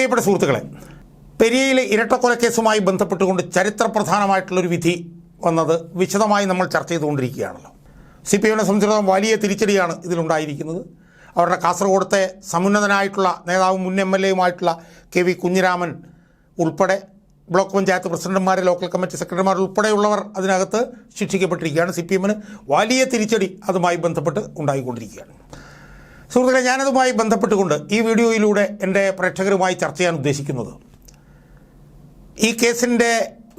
പ്രിയപ്പെട്ട സുഹൃത്തുക്കളെ പെരിയയിലെ ഇരട്ടക്കൊലക്കേസുമായി ബന്ധപ്പെട്ടുകൊണ്ട് ചരിത്രപ്രധാനമായിട്ടുള്ളൊരു വിധി വന്നത് വിശദമായി നമ്മൾ ചർച്ച ചെയ്തുകൊണ്ടിരിക്കുകയാണല്ലോ. സി പി എമ്മിനെ സംബന്ധിച്ചിടത്തോളം വലിയ തിരിച്ചടിയാണ് ഇതിലുണ്ടായിരിക്കുന്നത്. അവരുടെ കാസർഗോഡത്തെ സമുന്നതനായിട്ടുള്ള നേതാവും മുൻ എം എൽ എയുമായിട്ടുള്ള കെ വി കുഞ്ഞിരാമൻ ഉൾപ്പെടെ ബ്ലോക്ക് പഞ്ചായത്ത് പ്രസിഡന്റുമാർ ലോക്കൽ കമ്മിറ്റി സെക്രട്ടറിമാർ ഉൾപ്പെടെയുള്ളവർ അതിനകത്ത് ശിക്ഷിക്കപ്പെട്ടിരിക്കുകയാണ്. സി പി എമ്മിന് വലിയ തിരിച്ചടി അതുമായി ബന്ധപ്പെട്ട് ഉണ്ടായിക്കൊണ്ടിരിക്കുകയാണ്. സുഹൃത്തുക്കളെ ഞാനതുമായി ബന്ധപ്പെട്ടുകൊണ്ട് ഈ വീഡിയോയിലൂടെ എന്റെ പ്രേക്ഷകരുമായി ചർച്ച ചെയ്യാൻ ഉദ്ദേശിക്കുന്നത് ഈ കേസിന്റെ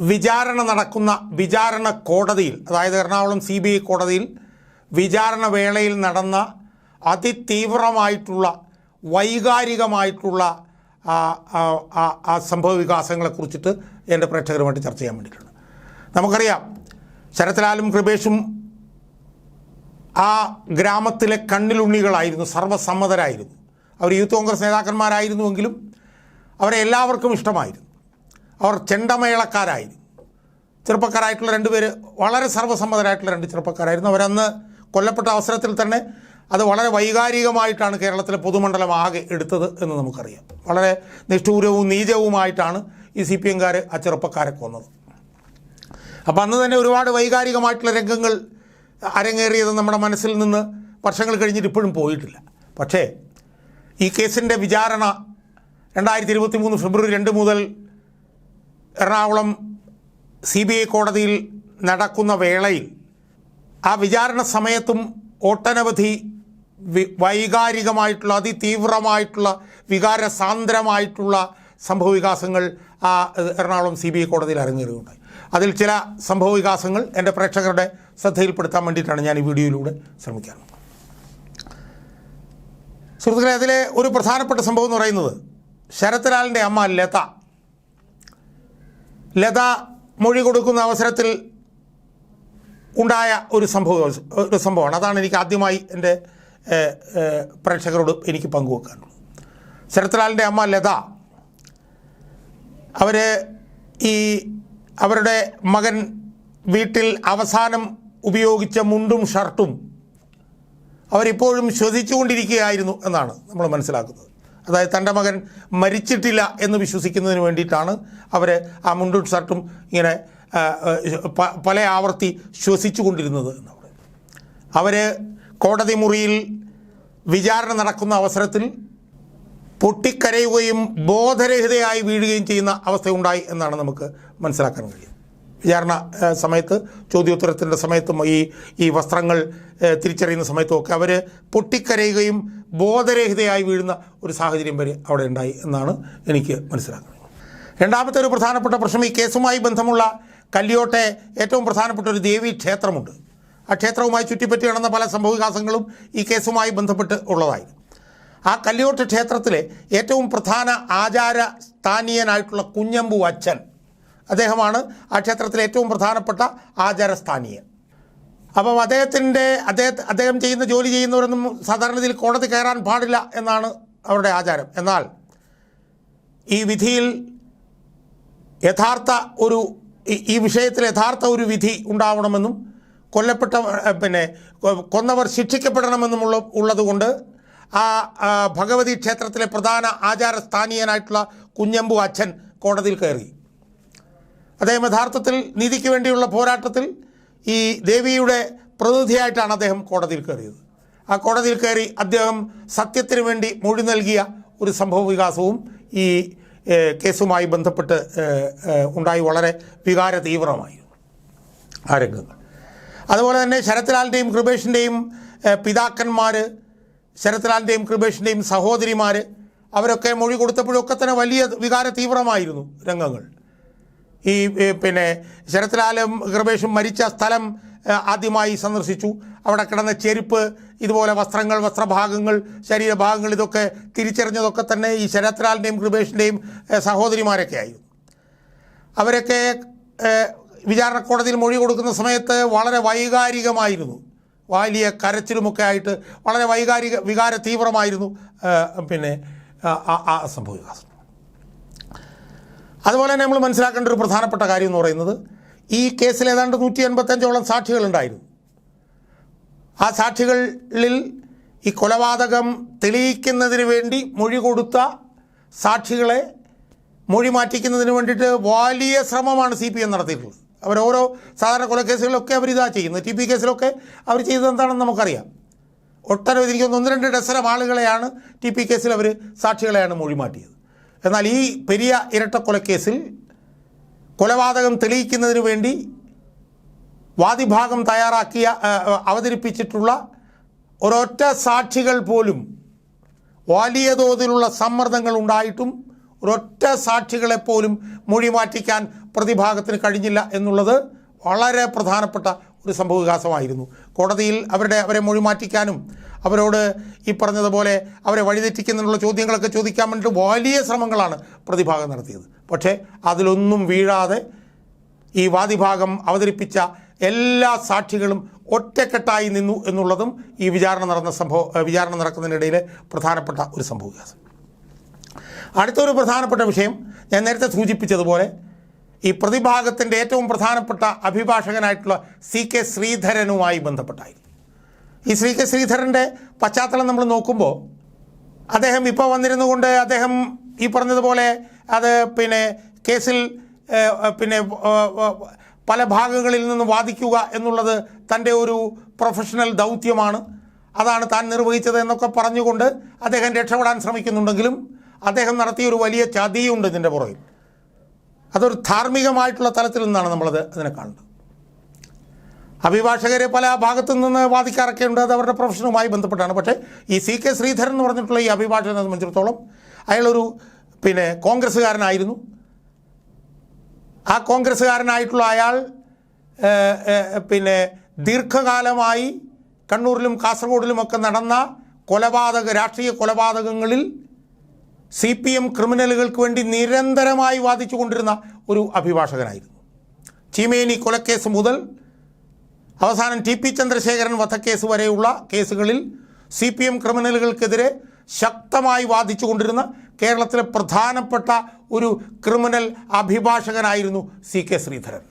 വിചാരണ നടക്കുന്ന വിചാരണ കോടതിയിൽ അതായത് എറണാകുളം സി ബി ഐ കോടതിയിൽ വിചാരണ വേളയിൽ നടന്ന അതിതീവ്രമായിട്ടുള്ള വൈകാരികമായിട്ടുള്ള ആ, സംഭവ വികാസങ്ങളെക്കുറിച്ചിട്ട് എന്റെ പ്രേക്ഷകരുമായിട്ട് ചർച്ച ചെയ്യാൻ വേണ്ടിയിട്ടുണ്ട്. നമുക്കറിയാം ശരത്ലാലും കൃപേഷും ആ ഗ്രാമത്തിലെ കണ്ണിലുണ്ണികളായിരുന്നു സർവസമ്മതരായിരുന്നു അവർ യൂത്ത് കോൺഗ്രസ് നേതാക്കന്മാരായിരുന്നുവെങ്കിലും അവരെ എല്ലാവർക്കും ഇഷ്ടമായിരുന്നു. അവർ ചെണ്ടമേളക്കാരായിരുന്നു. ചെറുപ്പക്കാരായിട്ടുള്ള രണ്ടുപേര് വളരെ സർവസമ്മതരായിട്ടുള്ള രണ്ട് ചെറുപ്പക്കാരായിരുന്നു. അവരന്ന് കൊല്ലപ്പെട്ട അവസരത്തിൽ തന്നെ അത് വളരെ വൈകാരികമായിട്ടാണ് കേരളത്തിലെ പൊതുമണ്ഡലം ആകെ എടുത്തത് എന്ന് നമുക്കറിയാം. വളരെ നിഷ്ഠൂരവും നീചവുമായിട്ടാണ് ഈ സി പി എംകാർ ആ ചെറുപ്പക്കാരെ കൊന്നത്. അപ്പോൾ അന്ന് തന്നെ ഒരുപാട് വൈകാരികമായിട്ടുള്ള രംഗങ്ങൾ അരങ്ങേറിയത് നമ്മുടെ മനസ്സിൽ നിന്ന് വർഷങ്ങൾ കഴിഞ്ഞിട്ട് ഇപ്പോഴും പോയിട്ടില്ല. പക്ഷേ ഈ കേസിന്റെ വിചാരണ രണ്ടായിരത്തി ഇരുപത്തി മൂന്ന് ഫെബ്രുവരി രണ്ട് മുതൽ എറണാകുളം സി ബി ഐ കോടതിയിൽ നടക്കുന്ന വേളയിൽ ആ വിചാരണ സമയത്തും ഒട്ടനവധി വി വൈകാരികമായിട്ടുള്ള അതിതീവ്രമായിട്ടുള്ള വികാരസാന്ദ്രമായിട്ടുള്ള സംഭവവികാസങ്ങൾ ആ എറണാകുളം സി ബി ഐ കോടതിയിൽ അരങ്ങേറുകയുണ്ടായി. അതിൽ ചില സംഭവ വികാസങ്ങൾ എന്റെ പ്രേക്ഷകരുടെ ശ്രദ്ധയിൽപ്പെടുത്താൻ വേണ്ടിയിട്ടാണ് ഞാൻ ഈ വീഡിയോയിലൂടെ ശ്രമിക്കാറ് സുഹൃത്തുക്കളെ അതിലെ ഒരു പ്രധാനപ്പെട്ട സംഭവം എന്ന് പറയുന്നത് ശരത്ലാലിന്റെ അമ്മ ലത. ലത മൊഴി കൊടുക്കുന്ന അവസരത്തിൽ ഉണ്ടായ ഒരു സംഭവം ഒരു സംഭവമാണ്. അതാണ് എനിക്ക് ആദ്യമായി എന്റെ പ്രേക്ഷകരോട് എനിക്ക് പങ്കുവെക്കാനുള്ളത്. ശരത്ലാലിന്റെ അമ്മ ലത അവർ ഈ അവരുടെ മകൻ വീട്ടിൽ അവസാനം ഉപയോഗിച്ച മുണ്ടും ഷർട്ടും അവരിപ്പോഴും ശ്വസിച്ചുകൊണ്ടിരിക്കുകയായിരുന്നു എന്നാണ് നമ്മൾ മനസ്സിലാക്കുന്നത്. അതായത് തന്റെ മകൻ മരിച്ചിട്ടില്ല എന്ന് വിശ്വസിക്കുന്നതിന് വേണ്ടിയിട്ടാണ് അവർ ആ മുണ്ടും ഷർട്ടും ഇങ്ങനെ പല ആവർത്തി ശ്വസിച്ചു കൊണ്ടിരുന്നത് എന്ന് അവർ കോടതി മുറിയിൽ വിചാരണ നടക്കുന്ന അവസരത്തിൽ പൊട്ടിക്കരയുകയും ബോധരഹിതയായി വീഴുകയും ചെയ്യുന്ന അവസ്ഥയുണ്ടായി എന്നാണ് നമുക്ക് മനസ്സിലാക്കാൻ കഴിയും വിചാരണ സമയത്ത് ചോദ്യോത്തരത്തിന്റെ സമയത്തും ഈ ഈ വസ്ത്രങ്ങൾ തിരിച്ചറിയുന്ന സമയത്തും ഒക്കെ അവർ പൊട്ടിക്കരയുകയും ബോധരഹിതയായി വീഴുന്ന ഒരു സാഹചര്യം വരെ അവിടെ ഉണ്ടായി എന്നാണ് എനിക്ക് മനസ്സിലാക്കുന്നത്. രണ്ടാമത്തെ ഒരു പ്രധാനപ്പെട്ട പ്രശ്നം ഈ കേസുമായി ബന്ധമുള്ള കല്ലിയോട്ടെ ഏറ്റവും പ്രധാനപ്പെട്ട ഒരു ദേവി ക്ഷേത്രമുണ്ട്. ആ ക്ഷേത്രവുമായി ചുറ്റിപ്പറ്റി നടന്ന പല സംഭവവികാസങ്ങളും ഈ കേസുമായി ബന്ധപ്പെട്ട് ഉള്ളതായിരുന്നു. ആ കല്ലിയോട്ട് ക്ഷേത്രത്തിലെ ഏറ്റവും പ്രധാന ആചാര സ്ഥാനീയനായിട്ടുള്ള കുഞ്ഞമ്പു അച്ഛൻ. അദ്ദേഹമാണ് ആ ക്ഷേത്രത്തിലെ ഏറ്റവും പ്രധാനപ്പെട്ട ആചാര സ്ഥാനീയൻ. അപ്പം അദ്ദേഹത്തിന്റെ അദ്ദേഹം അദ്ദേഹം ചെയ്യുന്ന ജോലി ചെയ്യുന്നവരൊന്നും സാധാരണ രീതിയിൽ കോടതി കയറാൻ പാടില്ല എന്നാണ് അവരുടെ ആചാരം. എന്നാൽ ഈ വിധിയിൽ യഥാർത്ഥ ഒരു ഈ- വിഷയത്തിൽ യഥാർത്ഥ ഒരു വിധി ഉണ്ടാവണമെന്നും കൊല്ലപ്പെട്ട പിന്നെ കൊന്നവർ ശിക്ഷിക്കപ്പെടണമെന്നും ഉള്ള ഉള്ളതുകൊണ്ട് ആ ഭഗവതി ക്ഷേത്രത്തിലെ പ്രധാന ആചാരസ്ഥാനീയനായിട്ടുള്ള കുഞ്ഞമ്പു അച്ഛൻ കോടതിയിൽ കയറി. അദ്ദേഹം യഥാർത്ഥത്തിൽ നീതിക്ക് വേണ്ടിയുള്ള പോരാട്ടത്തിൽ ഈ ദേവിയുടെ പ്രതിനിധിയായിട്ടാണ് അദ്ദേഹം കോടതിയിൽ കയറിയത്. ആ കോടതിയിൽ കയറി അദ്ദേഹം സത്യത്തിന് വേണ്ടി മൊഴി നൽകിയ ഒരു സംഭവ വികാസവും ഈ കേസുമായി ബന്ധപ്പെട്ട് ഉണ്ടായി. വളരെ വികാര തീവ്രമായിരുന്നു ആ രംഗങ്ങൾ. അതുപോലെ തന്നെ ശരത്ലാലിന്റെയും കൃപേഷിന്റെയും പിതാക്കന്മാർ ശരത്ലാലിന്റെയും കൃപേഷിന്റെയും സഹോദരിമാർ അവരൊക്കെ മൊഴി കൊടുത്തപ്പോഴൊക്കെ തന്നെ വലിയ വികാര തീവ്രമായിരുന്നു രംഗങ്ങൾ. ഈ പിന്നെ ശരത്ലാലും കൃപേഷും മരിച്ച സ്ഥലം ആദ്യമായി സന്ദർശിച്ചു. അവിടെ കിടന്ന ചെരുപ്പ് ഇതുപോലെ വസ്ത്രങ്ങൾ വസ്ത്രഭാഗങ്ങൾ ശരീരഭാഗങ്ങൾ ഇതൊക്കെ തിരിച്ചറിഞ്ഞതൊക്കെ തന്നെ ഈ ശരത്ലാലിന്റെയും കൃപേഷിന്റെയും സഹോദരിമാരൊക്കെ ആയിരുന്നു. അവരൊക്കെ വിചാരണ കോടതിയിൽ മൊഴി കൊടുക്കുന്ന സമയത്ത് വളരെ വൈകാരികമായിരുന്നു. വലിയ കരച്ചിലുമൊക്കെ ആയിട്ട് വളരെ വൈകാരിക വികാര തീവ്രമായിരുന്നു. പിന്നെ ആ- ആ- ആ സംഭവ വികാസം അതുപോലെ തന്നെ നമ്മൾ മനസ്സിലാക്കേണ്ട ഒരു പ്രധാനപ്പെട്ട കാര്യം എന്ന് പറയുന്നത് ഈ കേസിൽ ഏതാണ്ട് നൂറ്റി എൺപത്തഞ്ചോളം സാക്ഷികളുണ്ടായിരുന്നു ആ സാക്ഷികളിൽ ഈ കൊലപാതകം തെളിയിക്കുന്നതിന് വേണ്ടി മൊഴി കൊടുത്ത സാക്ഷികളെ മൊഴി മാറ്റിക്കുന്നതിന് വേണ്ടിയിട്ട് വലിയ ശ്രമമാണ് സി പി എം നടത്തിയിട്ടുള്ളത്. അവരോരോ സാധാരണ കൊലക്കേസുകളിലൊക്കെ അവരിതാ ചെയ്യുന്നത് ടി പി കേസിലൊക്കെ അവർ ചെയ്തത് എന്താണെന്ന് നമുക്കറിയാം. ഒട്ടനവധി എനിക്ക് ഒന്ന് രണ്ട് ഡസനം ആളുകളെയാണ് ടി പി കേസിൽ അവർ സാക്ഷികളെയാണ് മൊഴി മാറ്റിയത് എന്നാൽ ഈ പെരിയ ഇരട്ടക്കൊലക്കേസിൽ കൊലപാതകം തെളിയിക്കുന്നതിന് വേണ്ടി വാദിഭാഗം തയ്യാറാക്കിയ അവതരിപ്പിച്ചിട്ടുള്ള ഒരൊറ്റ സാക്ഷികൾ പോലും വലിയ തോതിലുള്ള സമ്മർദ്ദങ്ങൾ ഉണ്ടായിട്ടും ഒരൊറ്റ സാക്ഷികളെപ്പോലും മൊഴി മാറ്റിക്കാൻ പ്രതിഭാഗത്തിന് കഴിഞ്ഞില്ല എന്നുള്ളത് വളരെ പ്രധാനപ്പെട്ട ഒരു സംഭവവികാസമായിരുന്നു. കോടതിയിൽ അവരുടെ അവരെ മൊഴി മാറ്റിക്കാനും അവരോട് ഈ പറഞ്ഞതുപോലെ അവരെ വഴിതെറ്റിക്കുന്നതിനുള്ള ചോദ്യങ്ങളൊക്കെ ചോദിക്കാൻ വേണ്ടിയിട്ട് വലിയ ശ്രമങ്ങളാണ് പ്രതിഭാഗം നടത്തിയത്. പക്ഷേ അതിലൊന്നും വീഴാതെ ഈ വാദിഭാഗം അവതരിപ്പിച്ച എല്ലാ സാക്ഷികളും ഒറ്റക്കെട്ടായി നിന്നു എന്നുള്ളതും ഈ വിചാരണ നടന്ന സംഭവ വിചാരണ നടക്കുന്നതിനിടയിൽ പ്രധാനപ്പെട്ട ഒരു സംഭവവികാസം. അടുത്തൊരു പ്രധാനപ്പെട്ട വിഷയം ഞാൻ നേരത്തെ സൂചിപ്പിച്ചതുപോലെ ഈ പ്രതിഭാഗത്തിന്റെ ഏറ്റവും പ്രധാനപ്പെട്ട അഭിഭാഷകനായിട്ടുള്ള സി കെ ശ്രീധരനുമായി ബന്ധപ്പെട്ടായിരുന്നു. ഈ ശ്രീ കെ ശ്രീധരന്റെ പശ്ചാത്തലം നമ്മൾ നോക്കുമ്പോൾ അദ്ദേഹം ഇപ്പോൾ വന്നിരുന്നു കൊണ്ട് അദ്ദേഹം ഈ പറഞ്ഞതുപോലെ അത് പിന്നെ കേസിൽ പിന്നെ പല ഭാഗങ്ങളിൽ നിന്ന് വാദിക്കുക എന്നുള്ളത് തന്റെ ഒരു പ്രൊഫഷണൽ ദൗത്യമാണ്. അതാണ് താൻ നിർവഹിച്ചത് എന്നൊക്കെ പറഞ്ഞുകൊണ്ട് അദ്ദേഹം രക്ഷപ്പെടാൻ ശ്രമിക്കുന്നുണ്ടെങ്കിലും അദ്ദേഹം നടത്തിയ ഒരു വലിയ ചതിയുണ്ട് ഇതിന്റെ പുറകിൽ. അതൊരു ധാർമ്മികമായിട്ടുള്ള തലത്തിൽ നിന്നാണ് നമ്മളത് അതിനെ കാണുന്നത്. അഭിഭാഷകരെ പല ഭാഗത്തു നിന്ന് വാദിക്കാറൊക്കെ ഉണ്ട് അത് അവരുടെ പ്രൊഫഷനുമായി ബന്ധപ്പെട്ടാണ്. പക്ഷേ ഈ സി കെ ശ്രീധരൻ എന്ന് പറഞ്ഞിട്ടുള്ള ഈ അഭിഭാഷകനെ സംബന്ധിച്ചിടത്തോളം അയാളൊരു പിന്നെ കോൺഗ്രസ്സുകാരനായിരുന്നു. ആ കോൺഗ്രസ്സുകാരനായിട്ടുള്ള അയാൾ പിന്നെ ദീർഘകാലമായി കണ്ണൂരിലും കാസർഗോഡിലുമൊക്കെ നടന്ന കൊലപാതക രാഷ്ട്രീയ കൊലപാതകങ്ങളിൽ സി പി എം ക്രിമിനലുകൾക്ക് വേണ്ടി നിരന്തരമായി വാദിച്ചു കൊണ്ടിരുന്ന ഒരു അഭിഭാഷകനായിരുന്നു. ചീമേനി കൊലക്കേസ് മുതൽ അവസാനം ടി പി ചന്ദ്രശേഖരൻ വധക്കേസ് വരെയുള്ള കേസുകളിൽ സി പി എം ക്രിമിനലുകൾക്കെതിരെ ശക്തമായി വാദിച്ചു കൊണ്ടിരുന്ന കേരളത്തിലെ പ്രധാനപ്പെട്ട ഒരു ക്രിമിനൽ അഭിഭാഷകനായിരുന്നു സി കെ ശ്രീധരൻ.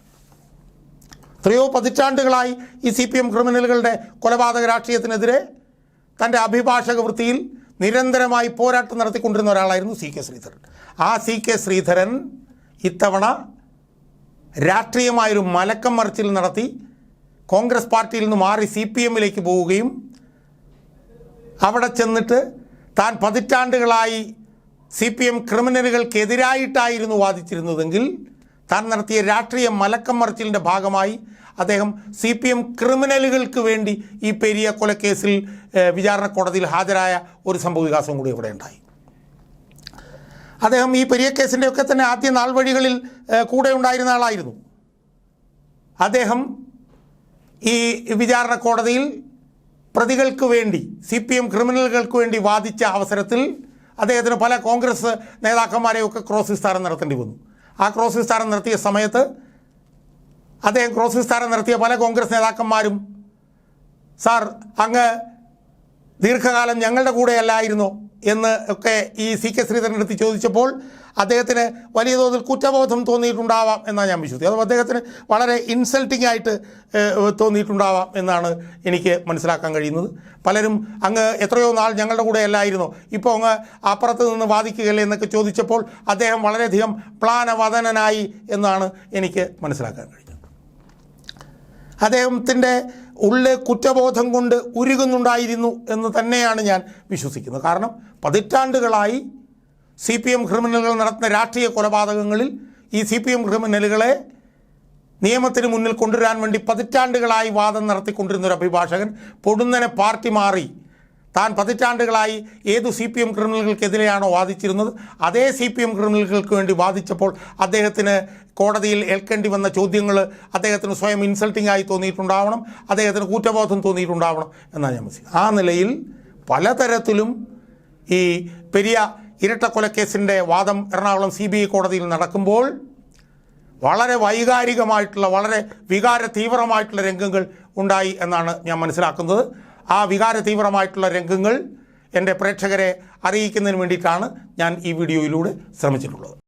എത്രയോ പതിറ്റാണ്ടുകളായി ഈ സി പി എം ക്രിമിനലുകളുടെ കൊലപാതക രാഷ്ട്രീയത്തിനെതിരെ തന്റെ അഭിഭാഷക വൃത്തിയിൽ നിരന്തരമായി പോരാട്ടം നടത്തിക്കൊണ്ടിരുന്ന ഒരാളായിരുന്നു സി കെ ശ്രീധരൻ. ആ സി കെ ശ്രീധരൻ ഇത്തവണ രാഷ്ട്രീയമായൊരു മലക്കം മറിച്ചിൽ നടത്തി കോൺഗ്രസ് പാർട്ടിയിൽ നിന്ന് മാറി സി പി എമ്മിലേക്ക് പോവുകയും അവിടെ ചെന്നിട്ട് താൻ പതിറ്റാണ്ടുകളായി സി പി എം ക്രിമിനലുകൾക്കെതിരായിട്ടായിരുന്നു വാദിച്ചിരുന്നതെങ്കിൽ താൻ നടത്തിയ രാഷ്ട്രീയ മലക്കം മറിച്ചിലിന്റെ ഭാഗമായി അദ്ദേഹം സി പി എം ക്രിമിനലുകൾക്ക് വേണ്ടി ഈ പെരിയ കൊലക്കേസിൽ വിചാരണ കോടതിയിൽ ഹാജരായ ഒരു സംഭവ സംഭവവികാസം കൂടി ഇവിടെ ഉണ്ടായി. അദ്ദേഹം ഈ പെരിയ കേസിന്റെയൊക്കെ തന്നെ ആദ്യ നാൾ വഴികളിൽ കൂടെ ഉണ്ടായിരുന്ന ആളായിരുന്നു. അദ്ദേഹം ഈ വിചാരണ കോടതിയിൽ പ്രതികൾക്ക് വേണ്ടി സി പി എം ക്രിമിനലുകൾക്ക് വേണ്ടി വാദിച്ച അവസരത്തിൽ അദ്ദേഹത്തിന് പല കോൺഗ്രസ് നേതാക്കന്മാരെയൊക്കെ ക്രോസ് വിസ്താരം നടത്തേണ്ടി വന്നു. ആ ക്രോസ് വിസ്താരം നടത്തിയ സമയത്ത് അദ്ദേഹം ക്രോസ് വിസ്താരം നടത്തിയ പല കോൺഗ്രസ് നേതാക്കന്മാരും സാർ അങ്ങ് ദീർഘകാലം ഞങ്ങളുടെ കൂടെയല്ലായിരുന്നോ? എന്ന് ഒക്കെ ഈ സി കെ ശ്രീധരന്റെ അടുത്ത് ചോദിച്ചപ്പോൾ അദ്ദേഹത്തിന് വലിയ തോതിൽ കുറ്റബോധം തോന്നിയിട്ടുണ്ടാവാം എന്നാണ് ഞാൻ വിശ്വസിക്കുന്നത് അത് അദ്ദേഹത്തിന് വളരെ ഇൻസൾട്ടിംഗ് ആയിട്ട് തോന്നിയിട്ടുണ്ടാവാം എന്നാണ് എനിക്ക് മനസ്സിലാക്കാൻ കഴിയുന്നത്. പലരും അങ്ങ് എത്രയോ നാൾ ഞങ്ങളുടെ കൂടെ അല്ലായിരുന്നു? ഇപ്പോൾ അങ്ങ് അപ്പുറത്ത് നിന്ന് വാദിക്കുകയല്ലേ എന്നൊക്കെ ചോദിച്ചപ്പോൾ അദ്ദേഹം വളരെയധികം പ്ലാനവദനായി എന്നാണ് എനിക്ക് മനസ്സിലാക്കാൻ കഴിയുന്നത്. അദ്ദേഹത്തിന്റെ ഉള്ളിൽ കുറ്റബോധം കൊണ്ട് ഉരുകുന്നുണ്ടായിരുന്നു എന്ന് തന്നെയാണ് ഞാൻ വിശ്വസിക്കുന്നത്. കാരണം പതിറ്റാണ്ടുകളായി സി പി എം ക്രിമിനലുകൾ നടത്തുന്ന രാഷ്ട്രീയ കൊലപാതകങ്ങളിൽ ഈ സി പി എം ക്രിമിനലുകളെ നിയമത്തിന് മുന്നിൽ കൊണ്ടുവരാൻ വേണ്ടി പതിറ്റാണ്ടുകളായി വാദം നടത്തിക്കൊണ്ടിരുന്ന ഒരു അഭിഭാഷകൻ പൊടുന്നനെ പാർട്ടി മാറി. താൻ പതിറ്റാണ്ടുകളായി ഏതു സി പി എം ക്രിമിനലുകൾക്കെതിരെയാണോ വാദിച്ചിരുന്നത് അതേ സി പി എം ക്രിമിനലുകൾക്ക് വേണ്ടി വാദിച്ചപ്പോൾ അദ്ദേഹത്തിന് കോടതിയിൽ ഏൽക്കേണ്ടി വന്ന ചോദ്യങ്ങൾ അദ്ദേഹത്തിന് സ്വയം ഇൻസൾട്ടിംഗ് ആയി തോന്നിയിട്ടുണ്ടാവണം അദ്ദേഹത്തിന് കുറ്റബോധം തോന്നിയിട്ടുണ്ടാവണം എന്നാണ് ഞാൻ മനസ്സിലാക്കുന്നത് ആ നിലയിൽ പലതരത്തിലും ഈ പെരിയ ഇരട്ടക്കൊലക്കേസിന്റെ വാദം എറണാകുളം സി ബി ഐ കോടതിയിൽ നടക്കുമ്പോൾ വളരെ വൈകാരികമായിട്ടുള്ള വളരെ വികാര തീവ്രമായിട്ടുള്ള രംഗങ്ങൾ ഉണ്ടായി എന്നാണ് ഞാൻ മനസ്സിലാക്കുന്നത്. ആ വികാര തീവ്രമായിട്ടുള്ള രംഗങ്ങൾ എന്റെ പ്രേക്ഷകരെ അറിയിക്കുന്നതിന് വേണ്ടിയിട്ടാണ് ഞാൻ ഈ വീഡിയോയിലൂടെ ശ്രമിച്ചിട്ടുള്ളത്.